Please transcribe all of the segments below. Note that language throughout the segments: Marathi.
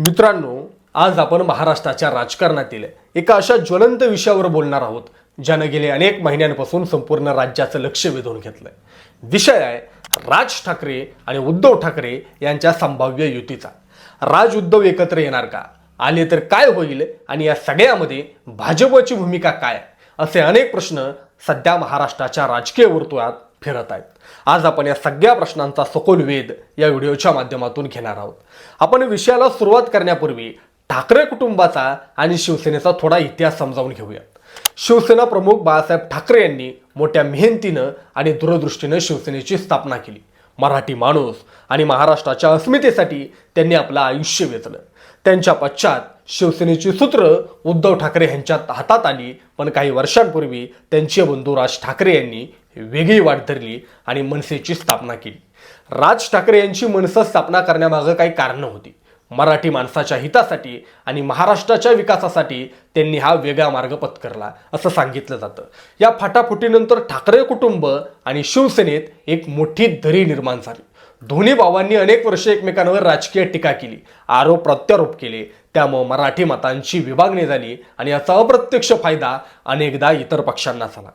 मित्रांनो आज आपण महाराष्ट्राच्या राजकारणातील एका अशा ज्वलंत विषयावर बोलणार आहोत ज्यानं गेले अनेक महिन्यांपासून संपूर्ण राज्याचं लक्ष वेधून घेतलंय. विषय आहे राज ठाकरे आणि उद्धव ठाकरे यांच्या संभाव्य युतीचा. राज उद्धव एकत्र येणार का? आले तर काय होईल? आणि या सगळ्यामध्ये भाजपची भूमिका काय? आहे? असे अनेक प्रश्न सध्या महाराष्ट्राच्या राजकीय वर्तुळात फिरत आहेत. आज आपण या सगळ्या प्रश्नांचा सखोल वेध या व्हिडिओच्या माध्यमातून घेणार आहोत. आपण विषयाला सुरुवात करण्यापूर्वी ठाकरे कुटुंबाचा आणि शिवसेनेचा थोडा इतिहास समजावून घेऊयात. शिवसेना प्रमुख बाळासाहेब ठाकरे यांनी मोठ्या मेहनतीनं आणि दूरदृष्टीनं शिवसेनेची स्थापना केली. मराठी माणूस आणि महाराष्ट्राच्या अस्मितेसाठी त्यांनी आपलं आयुष्य वेचलं त्यांच्या पश्चात शिवसेनेची सूत्र उद्धव ठाकरे यांच्या हातात आली पण काही वर्षांपूर्वी त्यांचे बंधू राज ठाकरे यांनी वेगळी वाट धरली आणि मनसेची स्थापना केली. राज ठाकरे यांची मनसे स्थापना करण्यामागं काही कारणं होती. मराठी माणसाच्या हितासाठी आणि महाराष्ट्राच्या विकासासाठी त्यांनी हा वेगळा मार्ग पत्करला असं सांगितलं जातं. या फाटाफुटीनंतर ठाकरे कुटुंब आणि शिवसेनेत एक मोठी दरी निर्माण झाली. दोन्ही भावांनी अनेक वर्षे एकमेकांवर राजकीय टीका केली आरोप प्रत्यारोप केले त्यामुळे मराठी मतांची विभागणी झाली आणि याचा अप्रत्यक्ष फायदा अनेकदा इतर पक्षांना झाला.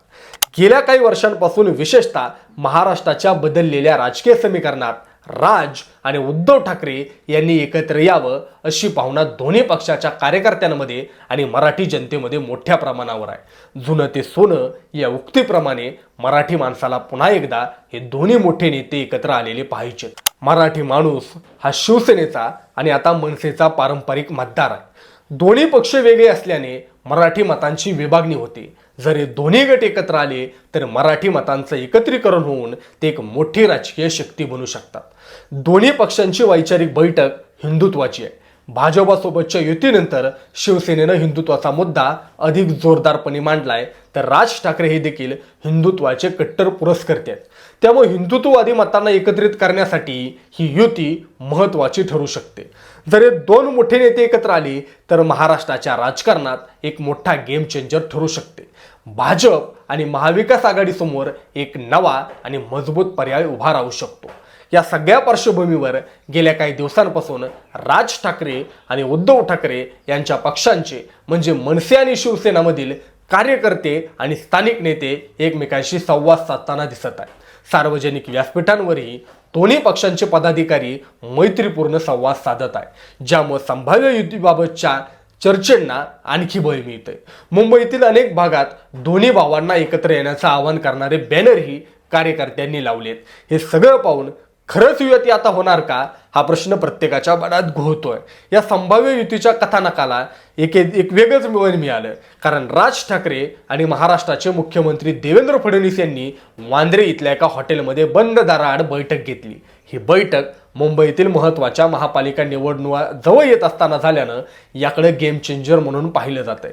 गेल्या काही वर्षांपासून विशेषतः महाराष्ट्राच्या बदललेल्या राजकीय समीकरणात राज आणि उद्धव ठाकरे यांनी एकत्र यावं अशी भावना दोन्ही पक्षाच्या कार्यकर्त्यांमध्ये आणि मराठी जनतेमध्ये मोठ्या प्रमाणावर आहे. जुनं ते सोनं या उक्तीप्रमाणे मराठी माणसाला पुन्हा एकदा हे दोन्ही मोठे नेते एकत्र आलेले पाहिजेत. मराठी माणूस हा शिवसेनेचा आणि आता मनसेचा पारंपरिक मतदार आहे. दोन्ही पक्ष वेगळे असल्याने मराठी मतांची विभागणी होते. जर हे दोन्ही गट एकत्र आले तर मराठी मतांचं एकत्रीकरण होऊन ते एक मोठी राजकीय शक्ती बनू शकतात. दोन्ही पक्षांची वैचारिक बैठक हिंदुत्वाची आहे. भाजपासोबतच्या युतीनंतर शिवसेनेनं हिंदुत्वाचा मुद्दा अधिक जोरदारपणे मांडलाय तर राज ठाकरे हे देखील हिंदुत्वाचे कट्टर पुरस्कर्ते आहेत. त्यामुळे हिंदुत्ववादी मतांना एकत्रित करण्यासाठी ही युती महत्त्वाची ठरू शकते. जर हे दोन मोठे नेते एकत्र आले तर महाराष्ट्राच्या राजकारणात एक मोठा गेम चेंजर ठरू शकते. भाजप आणि महाविकास आघाडीसमोर एक नवा आणि मजबूत पर्याय उभा राहू शकतो. या सगळ्या पार्श्वभूमीवर गेल्या काही दिवसांपासून राज ठाकरे आणि उद्धव ठाकरे यांच्या पक्षांचे म्हणजे मनसे आणि शिवसेनामधील कार्यकर्ते आणि स्थानिक नेते एकमेकांशी संवाद साधताना दिसत आहेत. सार्वजनिक व्यासपीठांवरही दोन्ही पक्षांचे पदाधिकारी मैत्रीपूर्ण संवाद साधत आहे ज्यामुळे संभाव्य युतीबाबतच्या चर्चेंना आणखी बळ मिळतंय. मुंबईतील अनेक भागात दोन्ही भावांना एकत्र येण्याचं आवाहन करणारे बॅनरही कार्यकर्त्यांनी लावलेत. हे सगळं पाहून खरंच युती आता होणार का? हा प्रश्न प्रत्येकाच्या मनात घोळतोय. या संभाव्य युतीच्या कथानकाला एक एक वेगळंच वळण मिळालं. कारण राज ठाकरे आणि महाराष्ट्राचे मुख्यमंत्री देवेंद्र फडणवीस यांनी वांद्रे इथल्या एका हॉटेलमध्ये बंद दाराआड बैठक घेतली. ही बैठक मुंबईतील महत्त्वाच्या महापालिका निवडणुका जवळ येत असताना झाल्यानं याकडे गेम चेंजर म्हणून पाहिलं जातंय.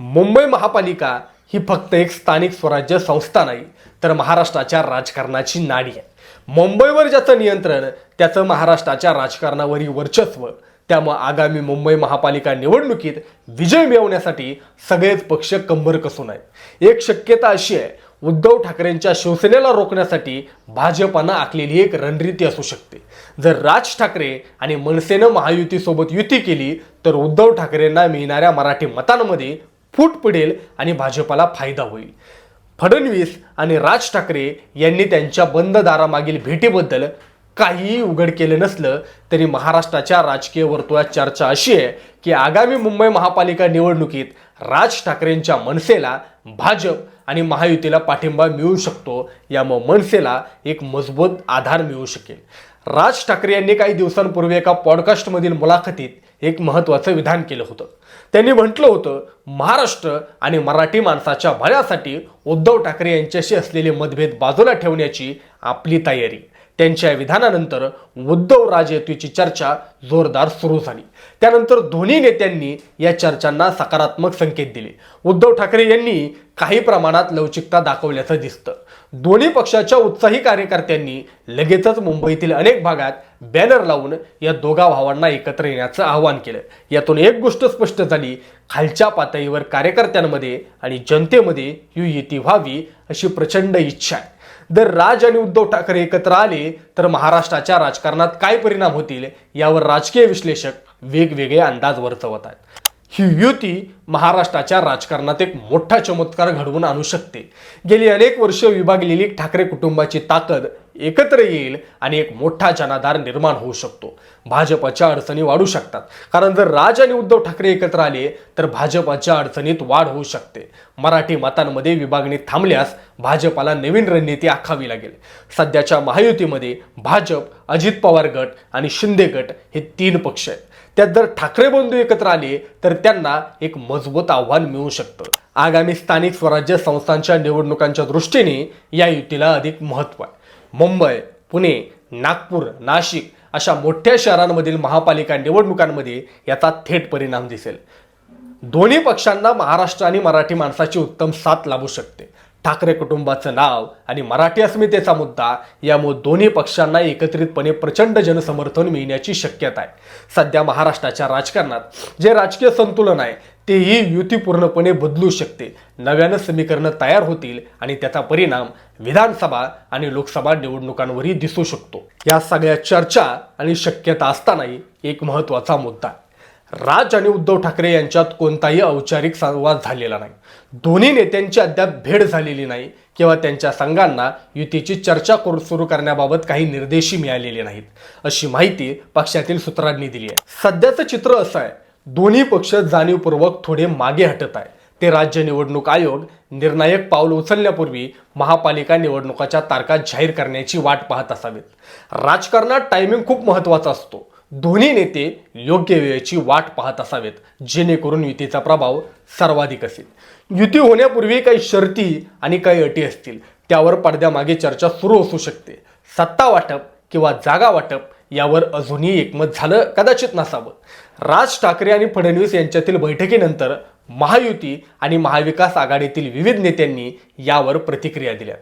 मुंबई महापालिका ही फक्त एक स्थानिक स्वराज्य संस्था नाही तर महाराष्ट्राच्या राजकारणाची नाडी आहे. मुंबईवर ज्याचं नियंत्रण त्याचं महाराष्ट्राच्या राजकारणावरील वर्चस्व. त्यामुळे आगामी मुंबई महापालिका निवडणुकीत विजय मिळवण्यासाठी सगळेच पक्ष कंबर कसून आहेत. एक शक्यता अशी आहे उद्धव ठाकरेंच्या शिवसेनेला रोखण्यासाठी भाजपानं आखलेली एक रणनीती असू शकते. जर राज ठाकरे आणि मनसेनं महायुतीसोबत युती केली तर उद्धव ठाकरेंना मिळणाऱ्या मराठी मतांमध्ये फूट पडेल आणि भाजपाला फायदा होईल. फडणवीस आणि राज ठाकरे यांनी त्यांच्या बंद दारामागील भेटीबद्दल काहीही उघड केलं नसलं तरी महाराष्ट्राच्या राजकीय वर्तुळात चर्चा अशी आहे की आगामी मुंबई महापालिका निवडणुकीत राज ठाकरेंच्या मनसेला भाजप आणि महायुतीला पाठिंबा मिळू शकतो यामुळे मनसेला एक मजबूत आधार मिळू शकेल. राज ठाकरे यांनी काही दिवसांपूर्वी एका पॉडकास्टमधील मुलाखतीत एक महत्त्वाचं विधान केलं होतं. त्यांनी म्हटलं होतं महाराष्ट्र आणि मराठी माणसाच्या भल्यासाठी उद्धव ठाकरे यांच्याशी असलेले मतभेद बाजूला ठेवण्याची आपली तयारी. त्यांच्या विधानानंतर उद्धव राज चर्चा जोरदार सुरू झाली. त्यानंतर दोन्ही नेत्यांनी या चर्चांना सकारात्मक संकेत दिले. उद्धव ठाकरे यांनी काही प्रमाणात लवचिकता दाखवल्याचं दिसतं. दोन्ही पक्षाच्या उत्साही कार्यकर्त्यांनी लगेचच मुंबईतील अनेक भागात बॅनर लावून या दोघा भावांना एकत्र येण्याचं आवाहन केलं. यातून एक गोष्ट स्पष्ट झाली खालच्या पातळीवर कार्यकर्त्यांमध्ये आणि जनतेमध्ये ही युती व्हावी अशी प्रचंड इच्छा आहे. जर राज आणि उद्धव ठाकरे एकत्र आले तर महाराष्ट्राच्या राजकारणात काय परिणाम होतील यावर राजकीय विश्लेषक वेगवेगळे अंदाज वर्तवत आहेत. ही युती महाराष्ट्राच्या राजकारणात एक मोठा चमत्कार घडवून आणू शकते. गेली अनेक वर्ष विभागलेली ठाकरे कुटुंबाची ताकद एकत्र येईल आणि एक मोठा जनाधार निर्माण होऊ शकतो. भाजपच्या अडचणी वाढू शकतात. कारण जर राज आणि उद्धव ठाकरे एकत्र आले तर भाजपच्या अडचणीत वाढ होऊ शकते. मराठी मतांमध्ये विभागणी थांबल्यास भाजपाला नवीन रणनीती आखावी लागेल. सध्याच्या महायुतीमध्ये भाजप अजित पवार गट आणि शिंदे गट हे तीन पक्ष आहेत. त्यात जर ठाकरे बंधू एकत्र आले तर त्यांना एक मजबूत आव्हान मिळू शकतं. आगामी स्थानिक स्वराज्य संस्थांच्या निवडणुकांच्या दृष्टीने या युतीला अधिक महत्त्व आहे. मुंबई पुणे नागपूर नाशिक अशा मोठ्या शहरांमधील महापालिका निवडणुकांमध्ये याचा थेट परिणाम दिसेल. दोन्ही पक्षांना महाराष्ट्र आणि मराठी माणसाची उत्तम साथ लाभू शकते. ठाकरे कुटुंबाचं नाव आणि मराठी अस्मितेचा मुद्दा यामुळे दोन्ही पक्षांना एकत्रितपणे प्रचंड जनसमर्थन मिळण्याची शक्यता आहे. सध्या महाराष्ट्राच्या राजकारणात जे राजकीय संतुलन आहे तेही युती पूर्णपणे बदलू शकते. नव्यानं समीकरणं तयार होतील आणि त्याचा परिणाम विधानसभा आणि लोकसभा निवडणुकांवरही दिसू शकतो. या सगळ्या चर्चा आणि शक्यता असतानाही एक महत्त्वाचा मुद्दा राज आणि उद्धव ठाकरे यांच्यात कोणताही औपचारिक संवाद झालेला नाही. दोन्ही नेत्यांची अद्याप भेट झालेली नाही किंवा त्यांच्या संघांना युतीची चर्चा करून सुरू करण्याबाबत काही निर्देशही मिळालेले नाहीत. अशी माहिती पक्षातील सूत्रांनी दिली आहे. सध्याचं चित्र असं आहे दोन्ही पक्ष जाणीवपूर्वक थोडे मागे हटत आहे. ते राज्य निवडणूक आयोग निर्णायक पाऊल उचलण्यापूर्वी महापालिका निवडणुकाच्या तारखा जाहीर करण्याची वाट पाहत असावेत. राजकारणात टायमिंग खूप महत्त्वाचा असतो. दोन्ही नेते योग्य वेळेची वाट पाहत असावेत जेणेकरून युतीचा प्रभाव सर्वाधिक असेल. युती होण्यापूर्वी काही शर्ती आणि काही अटी असतील त्यावर पडद्यामागे चर्चा सुरू असू शकते. सत्ता वाटप किंवा जागा वाटप यावर अजूनही एकमत झालं कदाचित नसावं. राज ठाकरे आणि फडणवीस यांच्यातील बैठकीनंतर महायुती आणि महाविकास आघाडीतील विविध नेत्यांनी यावर प्रतिक्रिया दिल्या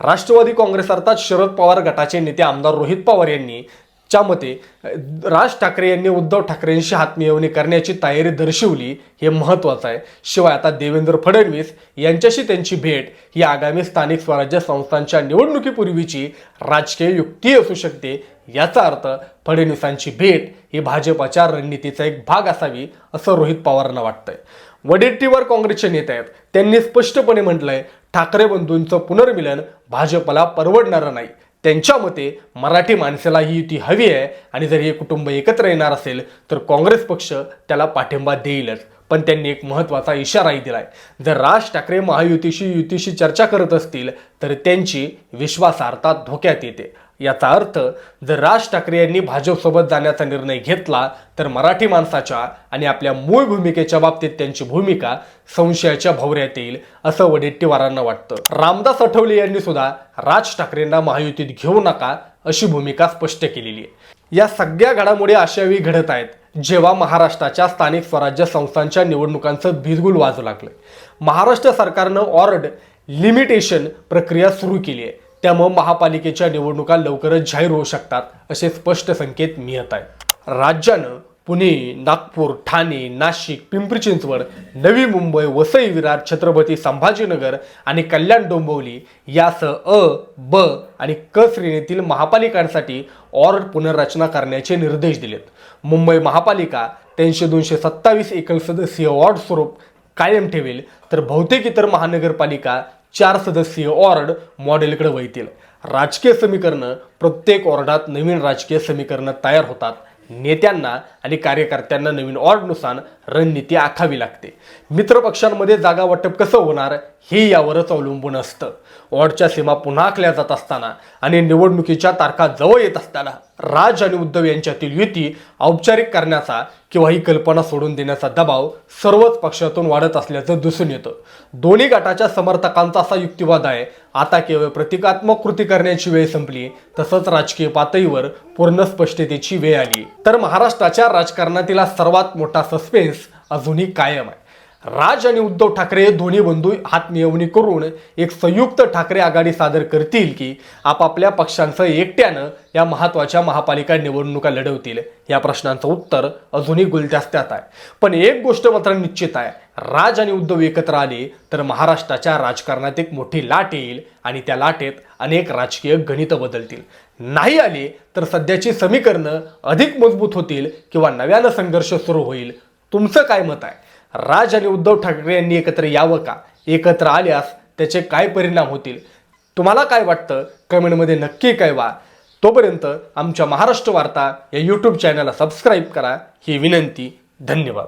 राष्ट्रवादी काँग्रेस अर्थात शरद पवार गटाचे नेते आमदार रोहित पवार यांनी च्या मते राज ठाकरे यांनी उद्धव ठाकरेंशी हातमिळवणी करण्याची तयारी दर्शवली हे महत्त्वाचं आहे. शिवाय आता देवेंद्र फडणवीस यांच्याशी त्यांची भेट ही आगामी स्थानिक स्वराज्य संस्थांच्या निवडणुकीपूर्वीची राजकीय युक्ती असू शकते याचा अर्थ फडणवीसांची भेट ही भाजपाच्या रणनीतीचा एक भाग असावी असं रोहित पवारांना वाटतंय. वडेट्टीवार काँग्रेसचे नेते आहेत त्यांनी स्पष्टपणे म्हटलंय ठाकरे बंधूंचं पुनर्मिलन भाजपला परवडणारं नाही. त्यांच्या मते मराठी माणसाला ही युती हवी आहे आणि जर हे कुटुंब एकत्र येणार असेल तर काँग्रेस पक्ष त्याला पाठिंबा देईलच. पण त्यांनी एक महत्त्वाचा इशाराही दिलाय. जर राज ठाकरे महायुतीशी युतीशी चर्चा करत असतील तर त्यांची विश्वासार्हता धोक्यात येते. याचा अर्थ जर राज ठाकरे यांनी भाजपसोबत जाण्याचा निर्णय घेतला तर मराठी माणसाच्या आणि आपल्या मूळ भूमिकेच्या बाबतीत त्यांची भूमिका संशयाच्या भवऱ्यात येईल असं वडेट्टीवारांना वाटतं. रामदास आठवले यांनी सुद्धा राज ठाकरेंना महायुतीत घेऊ नका अशी भूमिका स्पष्ट केलेली आहे. या सगळ्या घडामोडी अशावेळी घडत आहेत जेव्हा महाराष्ट्राच्या स्थानिक स्वराज्य संस्थांच्या निवडणुकांचं बिजगुल वाजू लागलं महाराष्ट्र सरकारनं ऑर्ड लिमिटेशन प्रक्रिया सुरू केली आहे. त्यामुळे महापालिकेच्या निवडणुका लवकरच जाहीर होऊ शकतात असे स्पष्ट संकेत मिळत आहेत. राज्यानं पुणे नागपूर ठाणे नाशिक पिंपरी चिंचवड नवी मुंबई वसई विरार छत्रपती संभाजीनगर आणि कल्याण डोंबिवली यासह अ ब आणि क श्रेणीतील महापालिकांसाठी ऑर्ड पुनर्रचना करण्याचे निर्देश दिलेत. मुंबई महापालिका त्यांचे दोनशे सत्तावीस एकल सदस्यीय वॉर्ड स्वरूप कायम ठेवेल तर बहुतेक इतर महानगरपालिका चार सदस्यीय ऑर्ड मॉडेलकडे वळतील राजकीय समीकरणं प्रत्येक ऑर्डात नवीन राजकीय समीकरणं तयार होतात. नेत्यांना आणि कार्यकर्त्यांना नवीन ऑर्डनुसार रणनीती आखावी लागते. मित्रपक्षांमध्ये जागा वाटप कसं होणार हे यावरच अवलंबून असतं. ऑर्डच्या सीमा पुन्हा आखल्या जात असताना आणि निवडणुकीच्या तारखा जवळ येत असताना राज आणि उद्धव यांच्यातील युती औपचारिक करण्याचा किंवा ही कल्पना सोडून देण्याचा दबाव सर्वच पक्षातून वाढत असल्याचं दिसून येतं. दोन्ही गटाच्या समर्थकांचा असा युक्तिवाद आहे आता केवळ प्रतिकात्मक कृती करण्याची वेळ संपली तसंच राजकीय पातळीवर पूर्ण स्पष्टतेची वेळ आली. तर महाराष्ट्राच्या राजकारणातील सर्वात मोठा सस्पेन्स अजूनही कायम आहे. राज आणि उद्धव ठाकरे हे दोन्ही बंधू हातमिळवणी करून एक संयुक्त ठाकरे आघाडी सादर करतील की आपापल्या पक्षांचं एकट्यानं या महत्त्वाच्या महापालिका निवडणुका लढवतील? या प्रश्नांचं उत्तर अजूनही गुलदस्त्यात आहे. पण एक गोष्ट मात्र निश्चित आहे. राज आणि उद्धव एकत्र आले तर महाराष्ट्राच्या राजकारणात एक मोठी लाट येईल आणि त्या लाटेत अनेक राजकीय गणितं बदलतील. नाही आली तर सध्याची समीकरणं अधिक मजबूत होतील किंवा नव्यानं संघर्ष सुरू होईल. तुमचं काय मत आहे? राज आणि उद्धव ठाकरे यांनी एकत्र यावं का? एकत्र आल्यास त्याचे काय परिणाम होतील? तुम्हाला काय वाटतं? कमेंटमध्ये नक्की कळवा. तोपर्यंत आमच्या महाराष्ट्र वार्ता या यूट्यूब चॅनलला सबस्क्राईब करा. ही विनंती. धन्यवाद.